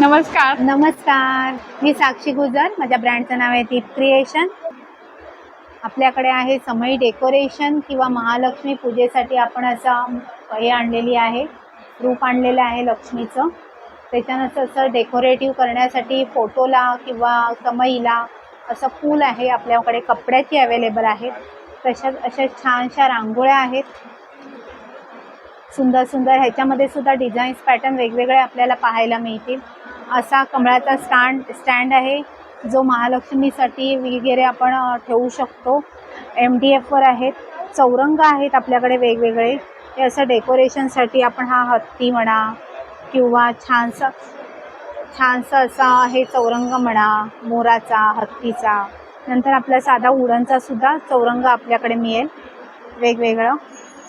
नमस्कार. नमस्कार. मी साक्षी गुजर. माझ्या ब्रँडचं नाव आहे दीप क्रिएशन. आपल्याकडे आहे समई डेकोरेशन किंवा महालक्ष्मी पूजेसाठी आपण असं हे आणलेली आहे. रूप आणलेलं आहे लक्ष्मीचं. त्याच्यानंतर असं डेकोरेटिव्ह करण्यासाठी फोटोला किंवा समईला असं फूल आहे. आपल्याकडे कपड्याची अवेलेबल आहेत. तशाच अशा छानशा रांगोळ्या आहेत. सुंदर सुंदर ह्याच्यामध्ये सुद्धा डिझाईन्स पॅटर्न वेगवेगळे आपल्याला पाहायला मिळतील. असा कमळाचा स्टँड स्टँड आहे. जो महालक्ष्मीसाठी वगैरे आपण ठेवू शकतो. एम डी एफवर आहेत. चौरंग आहेत आपल्याकडे वेगवेगळे. हे असं डेकोरेशनसाठी आपण हा हत्ती म्हणा किंवा छानसा छानसा असा हे चौरंग म्हणा मोराचा हत्तीचा. नंतर आपला साधा उडनचा सुद्धा चौरंग आपल्याकडे मिळेल. वेगवेगळं.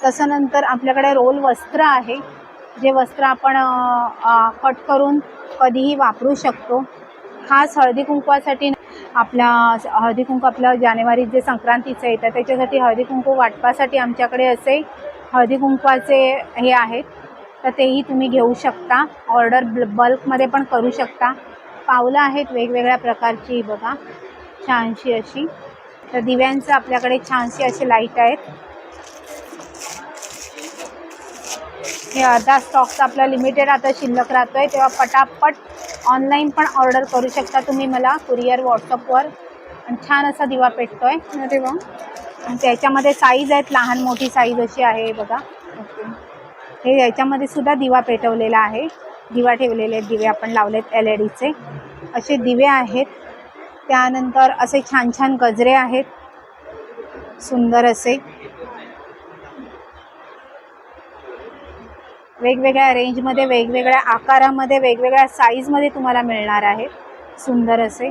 तसं नंतर आपल्याकडे रोल वस्त्र आहे जे वस्त्र आपण कट करून कधीही वापरू शकतो. खास हळदी कुंकवासाठी आपला हळदी कुंकू आपलं जानेवारीत जे संक्रांतीचं येतं त्याच्यासाठी हळदी कुंकू वाटपासाठी आमच्याकडे असे हळदी कुंकवाचे हे आहेत. तर तेही तुम्ही घेऊ शकता. ऑर्डर बल्कमध्ये पण करू शकता. पावलं आहेत वेगवेगळ्या प्रकारची बघा छानशी अशी. तर दिव्यांचं आपल्याकडे छानशी असे लाइट आहेत. हे अर्धा स्टॉकचा आपला लिमिटेड आता शिल्लक राहतोय तेव्हा पटापट ऑनलाईन पण ऑर्डर करू शकता तुम्ही मला कुरिअर व्हॉट्सअपवर आणि छान असा दिवा पेटतोय. अरे वा. आणि त्याच्यामध्ये साईज आहेत लहान मोठी साईज अशी आहे बघा. ओके. हे याच्यामध्ये सुद्धा दिवा पेटवलेला आहे. दिवा ठेवलेले आहेत दिवे आपण लावलेत एल ई डीचे असे दिवे आहेत. त्यानंतर असे छान छान गजरे आहेत. सुंदर असे. वेगवेगळ्या रेंजमध्ये वेगवेगळ्या आकारामध्ये वेगवेगळ्या साईजमध्ये तुम्हाला मिळणार आहे. सुंदर असे.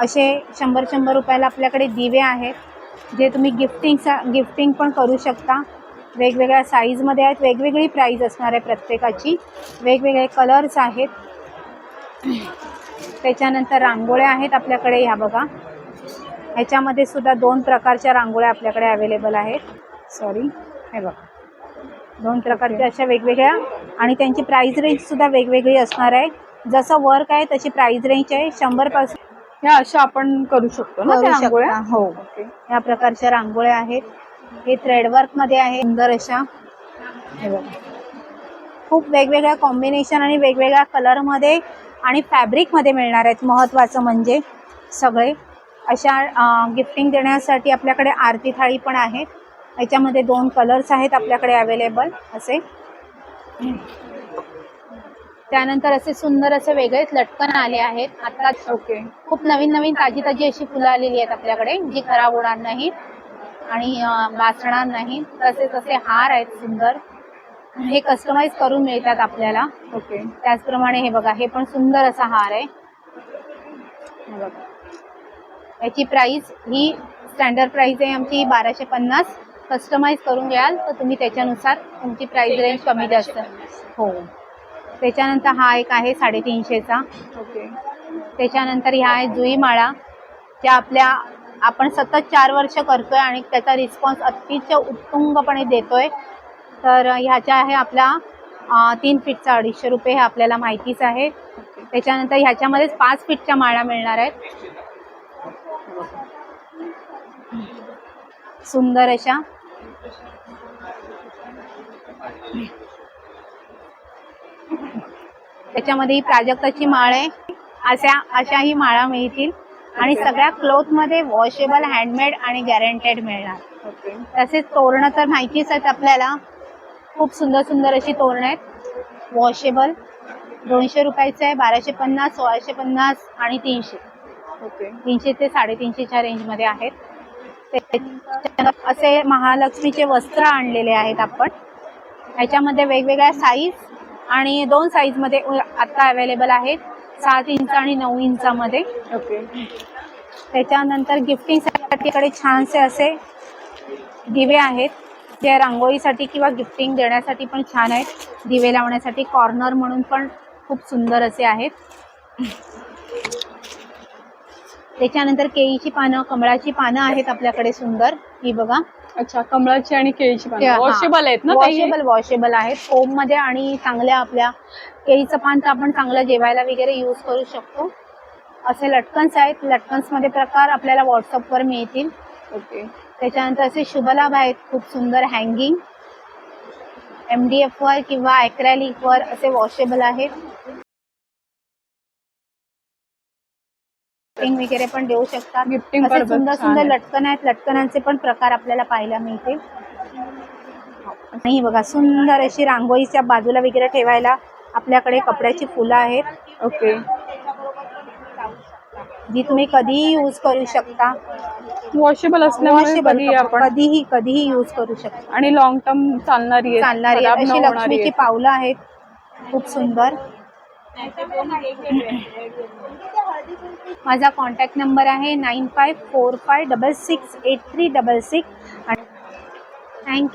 असे शंभर शंभर रुपयाला आपल्याकडे दिवे आहेत जे तुम्ही गिफ्टिंगचा गिफ्टिंग पण करू शकता. वेगवेगळ्या साईजमध्ये आहेत वेगवेगळी प्राईज असणार आहे प्रत्येकाची. वेगवेगळे कलर्स आहेत. त्याच्यानंतर रांगोळ्या आहेत आपल्याकडे ह्या बघा. ह्याच्यामध्ये सुद्धा दोन प्रकारच्या रांगोळ्या आपल्याकडे अवेलेबल आहेत. सॉरी हे बघा. दोन प्रकारच्या अशा वेगवेगळ्या आणि त्यांची प्राईज रेंजसुद्धा वेगवेगळी असणार आहे. जसं वर्क आहे तशी प्राईज रेंज आहे. शंभरपासून ह्या अशा आपण करू शकतो ना त्या रांगोळ्या? हो. या प्रकारच्या रांगोळ्या आहेत. हे थ्रेडवर्कमध्ये आहे. सुंदर अशा. हे बघा. खूप वेगवेगळ्या कॉम्बिनेशन आणि वेगवेगळ्या कलरमध्ये आणि फॅब्रिकमध्ये मिळणार आहेत. महत्त्वाचं म्हणजे सगळे. अशा गिफ्टिंग देण्यासाठी आपल्याकडे आरती थाळी पण आहेत याच्यामध्ये दोन कलर्स आहेत आपल्याकडे अवेलेबल असे. त्यानंतर असे सुंदर असे वेगळेच लटकन आले आहेत. आता ओके खूप नवीन नवीन ताजी ताजी अशी फुलं आलेली आहेत आपल्याकडे जी खराब होणार नाहीत आणि अं, वासणार नाहीत तसेच असे हार आहेत सुंदर. हे कस्टमाइज करून मिळतात आपल्याला. ओके त्याचप्रमाणे हे बघा हे पण सुंदर असा हार आहे. हे बघा. याची प्राइस ही स्टँडर्ड प्राइस आहे आमची बाराशे पन्नास. कस्टमाइज करून घ्याल तर तुम्ही त्याच्यानुसार तुमची प्राइस रेंज कमी जास्त. हो. त्याच्यानंतर हा एक आहे साडेतीनशेचा. ओके. त्याच्यानंतर ह्या आहेत जुई माळा ज्या आपल्या आपण सतत चार वर्ष करतोय आणि त्याचा रिस्पॉन्स अतिशय उत्तुंगपणे देतोय. तर ह्याच्या आहे आपला तीन फीटचा अडीचशे रुपये हे आपल्याला माहितीच आहे. त्याच्यानंतर ह्याच्यामध्येच पाच फीटच्या माळा मिळणार आहेत. सुंदर अशा. त्याच्यामध्ये ही प्राजक्ताची माळ आहे. अशा अशाही माळा मिळतील. आणि सगळ्या क्लोथमध्ये वॉशेबल हँडमेड आणि गॅरंटेड मिळणार. तसेच तोरणं तर माहितीच आहेत आपल्याला. खूप सुंदर सुंदर अशी तोरणं आहेत. वॉशेबल दोनशे रुपयाचं आहे बाराशे पन्नास सोळाशे पन्नास आणि तीनशे. ओके. तीनशे ते साडेतीनशेच्या रेंजमध्ये आहेत. असे महालक्ष्मीचे वस्त्र आणलेले आहेत आपण. ह्याच्यामध्ये वेगवेगळ्या साईज आणि दोन साईजमध्ये आत्ता अवेलेबल आहेत. सात इंच आणि नऊ इंचामध्ये. ओके त्याच्यानंतर गिफ्टिंगसाठीकडे छानसे असे दिवे आहेत. जे रांगोळीसाठी किंवा गिफ्टिंग देण्यासाठी पण छान आहेत. दिवे लावण्यासाठी कॉर्नर म्हणून पण खूप सुंदर असे आहेत. त्याच्यानंतर केळीची पानं कमळाची पानं आहेत आपल्याकडे सुंदर. ही बघा. अच्छा कमळाची आणि केळीची. पानं. वॉशेबल आहेत ना? वॉशेबल वॉशेबल आहेत. फोममध्ये आणि चांगल्या आपल्या केळीचं पान तर आपण चांगलं जेवायला वगैरे यूज करू शकतो. असे लटकन्स आहेत. लटकन्समध्ये प्रकार आपल्याला व्हॉट्सअपवर मिळतील. ओके त्याच्यानंतर असे शुभलाभ आहेत. खूप सुंदर हँगिंग एम डी एफवर किंवा ॲक्रेलिकवर असे वॉशेबल आहेत. गिफ्टिंग वगैरे पण देऊ शकतात. असे purpose सुंदर छान सुंदर आहे. लटकन आहेत. लटकनांचे पण प्रकार आपल्याला पाहायला मिळतील आणि ही बघा सुंदर अशी रांगोळीच्या बाजूला वगैरे ठेवायला आपल्याकडे कपड्याची फुलं आहेत. ओके. जी तुम्ही कधीही यूज करू शकता. वॉशेबल असल्यामुळे Washable कधी कप- आपण कधीही कधीही यूज करू शकता. आणि लॉंग टर्म चालणारी आहे चालणारी आहेत. अशी लक्ष्मीची. पावलं आहेत. खूप सुंदर. माझा कॉन्टॅक्ट नंबर आहे nine five four five double six eight three double six आणि थँक्यू